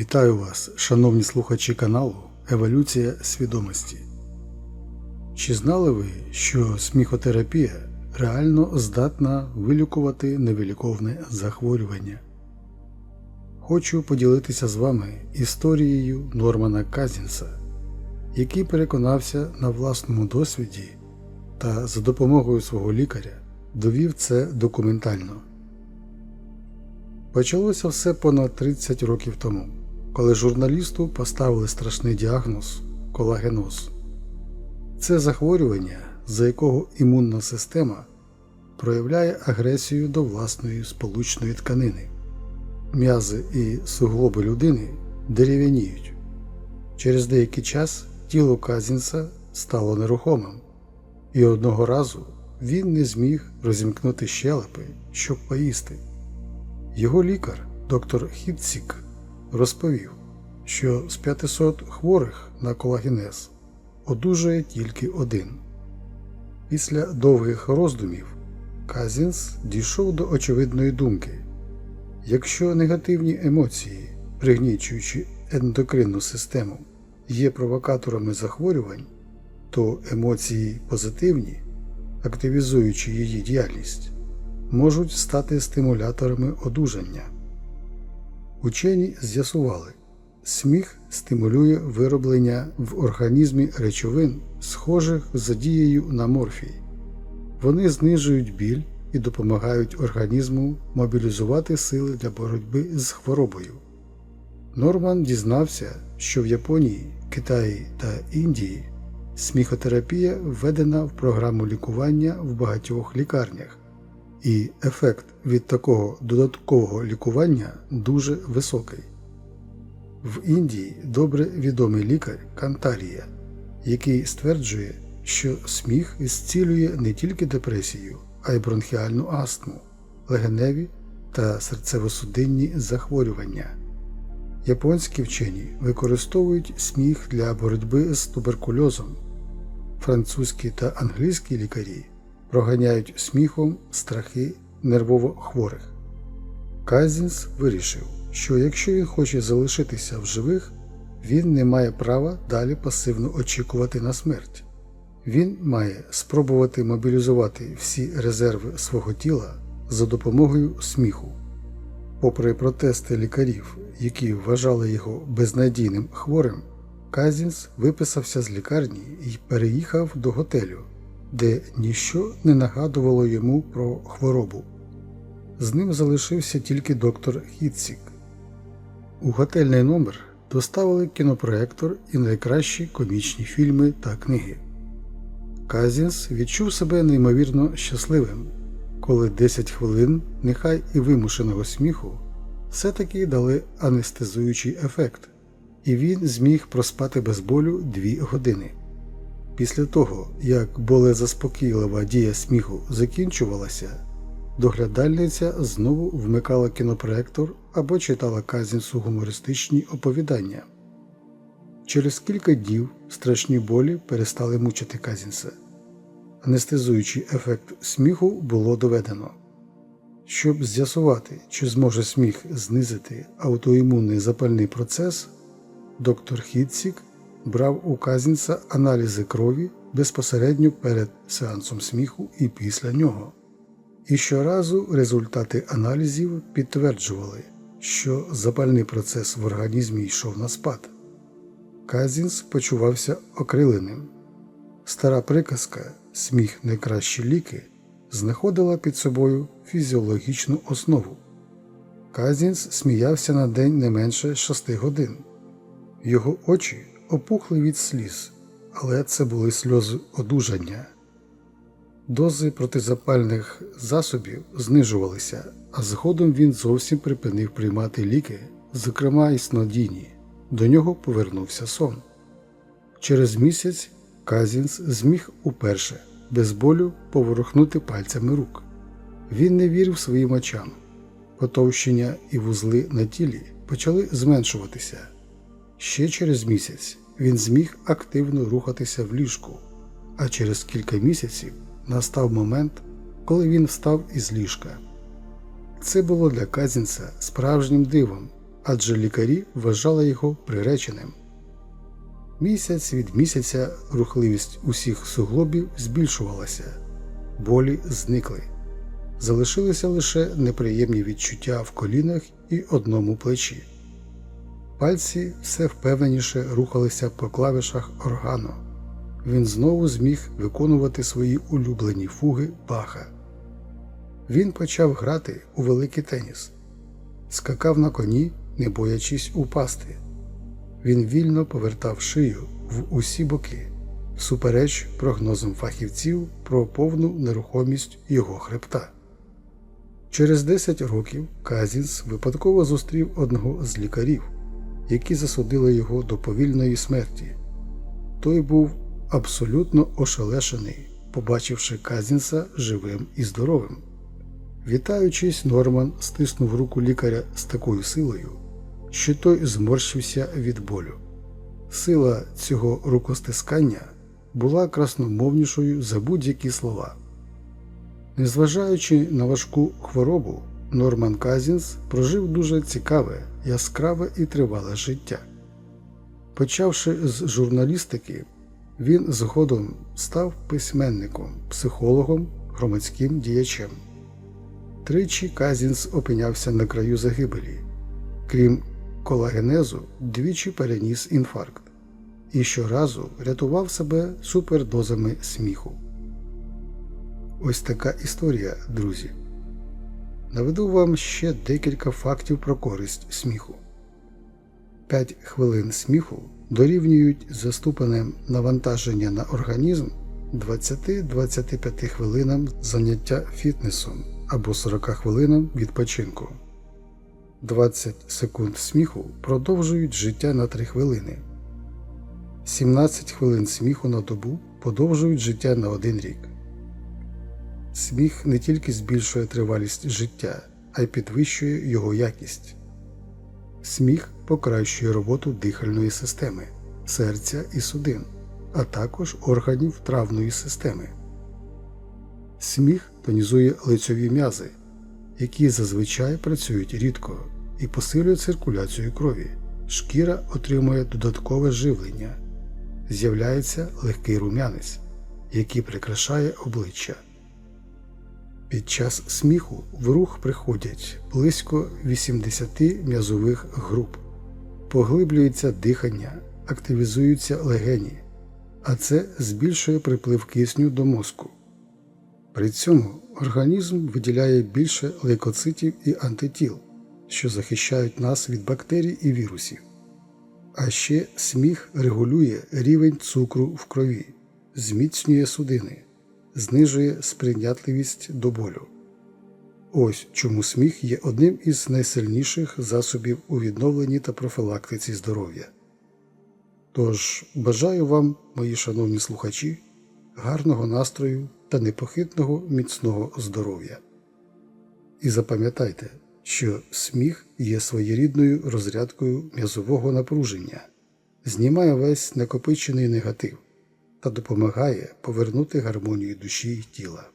Вітаю вас, шановні слухачі каналу Еволюція свідомості. Чи знали ви, що сміхотерапія реально здатна вилікувати невиліковне захворювання? Хочу поділитися з вами історією Нормана Казінса, який переконався на власному досвіді та за допомогою свого лікаря довів це документально. Почалося все понад 30 років тому, коли журналісту поставили страшний діагноз колагеноз. Це захворювання, за якого імунна система проявляє агресію до власної сполучної тканини. М'язи і суглоби людини дерев'яніють. Через деякий час тіло Казінса стало нерухомим, і одного разу він не зміг розімкнути щелепи, щоб поїсти. Його лікар, доктор Хітцік, розповів, що з 500 хворих на колагенез одужує тільки один. Після довгих роздумів Казінс дійшов до очевидної думки: якщо негативні емоції, пригнічуючи ендокринну систему, є провокаторами захворювань, то емоції позитивні, активізуючи її діяльність, можуть стати стимуляторами одужання. Учені з'ясували, сміх стимулює вироблення в організмі речовин, схожих за дією на морфій. Вони знижують біль і допомагають організму мобілізувати сили для боротьби з хворобою. Норман дізнався, що в Японії, Китаї та Індії сміхотерапія введена в програму лікування в багатьох лікарнях, і ефект від такого додаткового лікування дуже високий. В Індії добре відомий лікар Кантарія, який стверджує, що сміх зцілює не тільки депресію, а й бронхіальну астму, легеневі та серцево-судинні захворювання. Японські вчені використовують сміх для боротьби з туберкульозом. Французькі та англійські лікарі проганяють сміхом страхи нервово хворих. Казінс вирішив, що якщо він хоче залишитися в живих, він не має права далі пасивно очікувати на смерть. Він має спробувати мобілізувати всі резерви свого тіла за допомогою сміху. Попри протести лікарів, які вважали його безнадійним хворим, Казінс виписався з лікарні і переїхав до готелю, де ніщо не нагадувало йому про хворобу. З ним залишився тільки доктор Хітсік. У готельний номер доставили кінопроектор і найкращі комічні фільми та книги. Казінс відчув себе неймовірно щасливим, коли 10 хвилин, нехай і вимушеного сміху, все-таки дали анестезуючий ефект, і він зміг проспати без болю 2 години. Після того, як болезаспокійлива дія сміху закінчувалася, доглядальниця знову вмикала кінопроектор або читала Казінсу гумористичні оповідання. Через кілька днів страшні болі перестали мучити Казінса. Анестезуючий ефект сміху було доведено. Щоб з'ясувати, чи зможе сміх знизити аутоімунний запальний процес, доктор Хітсік брав у Казінса аналізи крові безпосередньо перед сеансом сміху і після нього. І щоразу результати аналізів підтверджували, що запальний процес в організмі йшов на спад. Казінс почувався окриленим. Стара приказка Сміх найкращі ліки знаходила під собою фізіологічну основу. Казінс сміявся на день не менше шести годин. Його очі опухли від сліз, але це були сльози одужання. Дози протизапальних засобів знижувалися, а згодом він зовсім припинив приймати ліки, зокрема і снодійні. До нього повернувся сон. Через місяць Казінс зміг уперше без болю поворухнути пальцями рук. Він не вірив своїм очам. Потовщення і вузли на тілі почали зменшуватися. Ще через місяць він зміг активно рухатися в ліжку, а через кілька місяців настав момент, коли він встав із ліжка. Це було для Казінса справжнім дивом, адже лікарі вважали його приреченим. Місяць від місяця рухливість усіх суглобів збільшувалася, болі зникли. Залишилися лише неприємні відчуття в колінах і одному плечі. Пальці все впевненіше рухалися по клавішах органу. Він знову зміг виконувати свої улюблені фуги Баха. Він почав грати у великий теніс, скакав на коні, не боячись упасти. Він вільно повертав шию в усі боки, всупереч прогнозам фахівців про повну нерухомість його хребта. Через 10 років Казінс випадково зустрів одного з лікарів, які засудили його до повільної смерті. Той був абсолютно ошелешений, побачивши Казінса живим і здоровим. Вітаючись, Норман стиснув руку лікаря з такою силою, що той зморщився від болю. Сила цього рукостискання була красномовнішою за будь-які слова. Незважаючи на важку хворобу, Норман Казінс прожив дуже цікаве, яскраве і тривале життя. Почавши з журналістики, він згодом став письменником, психологом, громадським діячем. Тричі Казінс опинявся на краю загибелі. Крім колагенезу, двічі переніс інфаркт і щоразу рятував себе супердозами сміху. Ось така історія, друзі. Наведу вам ще декілька фактів про користь сміху. 5 хвилин сміху дорівнюють заступане навантаження на організм 20-25 хвилинам заняття фітнесом або 40 хвилинам відпочинку. 20 секунд сміху продовжують життя на 3 хвилини. 17 хвилин сміху на добу подовжують життя на 1 рік. Сміх не тільки збільшує тривалість життя, а й підвищує його якість. Сміх покращує роботу дихальної системи, серця і судин, а також органів травної системи. Сміх тонізує лицьові м'язи, які зазвичай працюють рідко і посилює циркуляцію крові. Шкіра отримує додаткове живлення, з'являється легкий рум'янець, який прикрашає обличчя. Під час сміху в рух приходять близько 80 м'язових груп, поглиблюється дихання, активізуються легені, а це збільшує приплив кисню до мозку. При цьому організм виділяє більше лейкоцитів і антитіл, що захищають нас від бактерій і вірусів. А ще сміх регулює рівень цукру в крові, зміцнює судини знижує сприйнятливість до болю. Ось чому сміх є одним із найсильніших засобів у відновленні та профілактиці здоров'я. Тож бажаю вам, мої шановні слухачі, гарного настрою та непохитного міцного здоров'я. І запам'ятайте, що сміх є своєрідною розрядкою м'язового напруження, знімає весь накопичений негатив та допомагає повернути гармонію душі й тіла.